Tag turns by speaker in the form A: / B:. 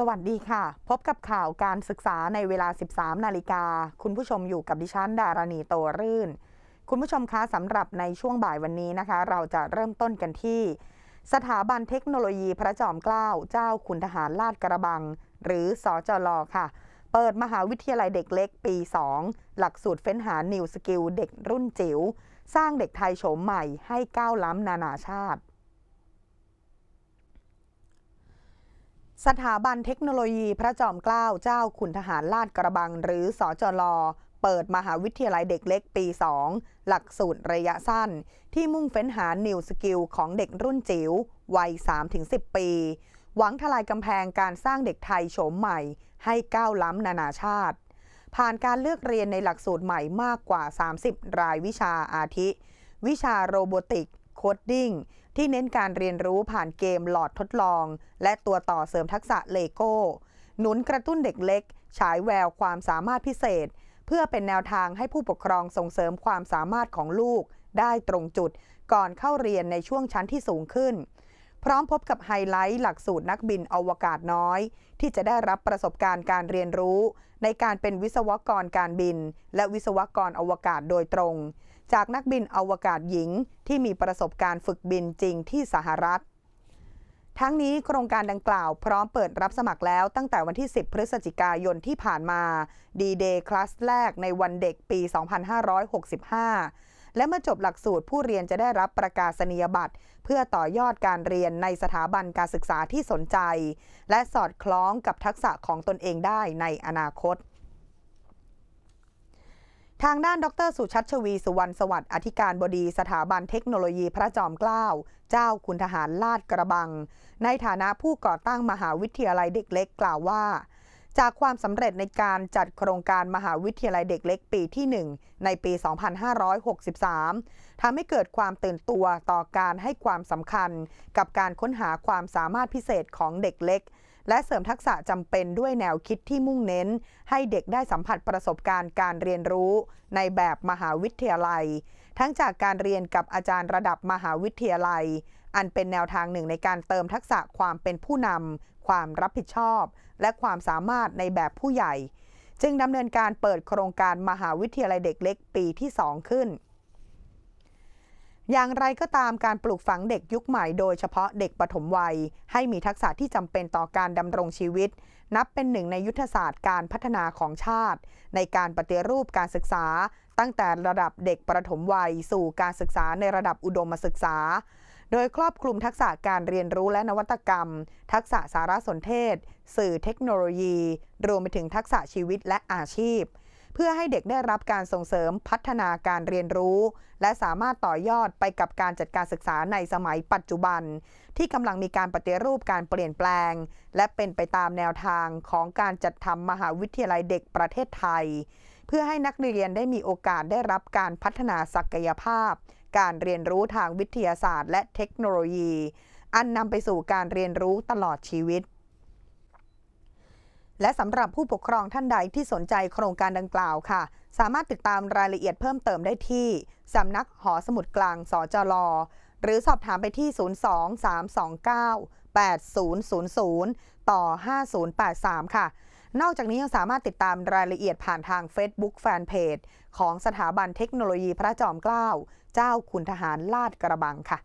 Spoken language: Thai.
A: สวัสดีค่ะ พบกับข่าวการศึกษาในเวลา 13 นาฬิกา คุณผู้ชมอยู่กับดิฉันดารณีโตรื่น คุณผู้ชมคะสำหรับในช่วงบ่ายวันนี้นะคะ เราจะเริ่มต้นกันที่ สถาบันเทคโนโลยีพระจอมเกล้าเจ้าคุณทหารลาดกระบัง หรือสอจลค่ะ เปิดมหาวิทยาลัยเด็กเล็กปี 2 หลักสูตรเฟ้นหา New Skill เด็กรุ่นจิ๋ว สร้างเด็กไทยโฉมใหม่ให้ก้าวล้ำนานาชาติ สถาบันเทคโนโลยีพระจอมเกล้าเจ้าขุนทหารลาดกระบัง หรือสอจลเปิดมหาวิทยาลัยเด็กเล็กปี 2 หลักสูตรระยะสั้น ที่มุ่งเฟ้นหา New Skill ของเด็กรุ่นจิ๋ววัย 3-10 ปี หวังทลายกำแพงการสร้างเด็กไทยโฉมใหม่ ให้ก้าวล้ำนานาชาติ ผ่านการเลือกเรียนในหลักสูตรใหม่มากกว่า 30 รายวิชาอาทิ วิชาโรบอติก โคดดิ้ง ที่เน้นการเรียนรู้ผ่านเกมหลอดทดลอง และตัวต่อเสริมทักษะเลโก้ หนุนกระตุ้นเด็กเล็ก ฉายแววความสามารถพิเศษ เพื่อเป็นแนวทางให้ผู้ปกครองส่งเสริมความสามารถของลูก ได้ตรงจุด ก่อนเข้าเรียนในช่วงชั้นที่สูงขึ้น พร้อมพบกับไฮไลท์หลักสูตรนักบินอวกาศน้อย ที่จะได้รับประสบการณ์การเรียนรู้ ในการเป็นวิศวกรการบิน และวิศวกรอวกาศโดยตรง จากนักบินอวกาศหญิงที่มีประสบการณ์ฝึกบินจริงที่สหรัฐ ทั้งนี้โครงการดังกล่าวพร้อมเปิดรับสมัครแล้วตั้งแต่วันที่ 10 พฤศจิกายนที่ผ่านมาดีเดย์คลาสแรกในวันเด็กปี 2565 และเมื่อจบหลักสูตรผู้เรียนจะได้รับประกาศนียบัตร เพื่อต่อยอดการเรียนในสถาบันการศึกษาที่สนใจ และสอดคล้องกับทักษะของตนเองได้ในอนาคต ทางด้านดรสุชัชวีสุวรรณสวัสดิ์อธิการบดีสถาบันเทคโนโลยีพระจอมเกล้า เจ้าคุณทหารลาดกระบัง ในฐานะผู้ก่อตั้งมหาวิทยาลัยเด็กเล็กกล่าวว่า จากความสำเร็จในการจัดโครงการมหาวิทยาลัยเด็กเล็กปีที่ 1 ในปี 2563 ทำให้เกิดความตื่นตัวต่อการให้ความสำคัญ กับการค้นหาความสามารถพิเศษของเด็กเล็ก และเสริมทักษะจำเป็นด้วยแนวคิดที่มุ่งเน้น ให้เด็กได้สัมผัสประสบการณ์การเรียนรู้ในแบบมหาวิทยาลัย ทั้งจากการเรียนกับอาจารย์ระดับมหาวิทยาลัย อันเป็นแนวทางหนึ่งในการเติมทักษะความเป็นผู้นำความรับผิดชอบ และความสามารถในแบบผู้ใหญ่ จึงดำเนินการเปิดโครงการมหาวิทยาลัยเด็กเล็กปีที่ 2 ขึ้น อย่างไรก็ตามการปลูกฝังเด็กยุคใหม่โดยเฉพาะเด็กปฐมวัย ให้มีทักษะที่จำเป็นต่อการดำรงชีวิต นับเป็นหนึ่งในยุทธศาสตร์การพัฒนาของชาติ ในการปฏิรูปการศึกษา ตั้งแต่ระดับเด็กประถมวัย สู่การศึกษาในระดับอุดมศึกษา โดยครอบคลุมทักษะการเรียนรู้และนวัตกรรม ทักษะสารสนเทศ สื่อเทคโนโลยี รวมไปถึงทักษะชีวิตและอาชีพ เพื่อให้เด็กได้รับการส่งเสริมพัฒนาการเรียนรู้ และสามารถต่อยอดไปกับการจัดการศึกษาในสมัยปัจจุบัน ที่กำลังมีการปฏิรูปการเปลี่ยนแปลง และเป็นไปตามแนวทางของการจัดทำมหาวิทยาลัยเด็กประเทศไทย เพื่อให้นักเรียนได้มีโอกาสได้รับการพัฒนาศักยภาพ การเรียนรู้ทางวิทยาศาสตร์ และเทคโนโลยี อันนำไปสู่การเรียนรู้ตลอดชีวิต และสำหรับผู้ปกครองท่านใดที่สนใจโครงการดังกล่าวค่ะ สามารถติดตามรายละเอียดเพิ่มเติมได้ที่สำนักหอสมุดกลางสจลหรือสอบถามไปที่ 023298000 ต่อ 5083 ค่ะ นอกจากนี้ยังสามารถติดตามรายละเอียดผ่านทาง Facebook Fanpage ของสถาบันเทคโนโลยีพระจอมเกล้า เจ้าคุณทหารลาดกระบังค่ะ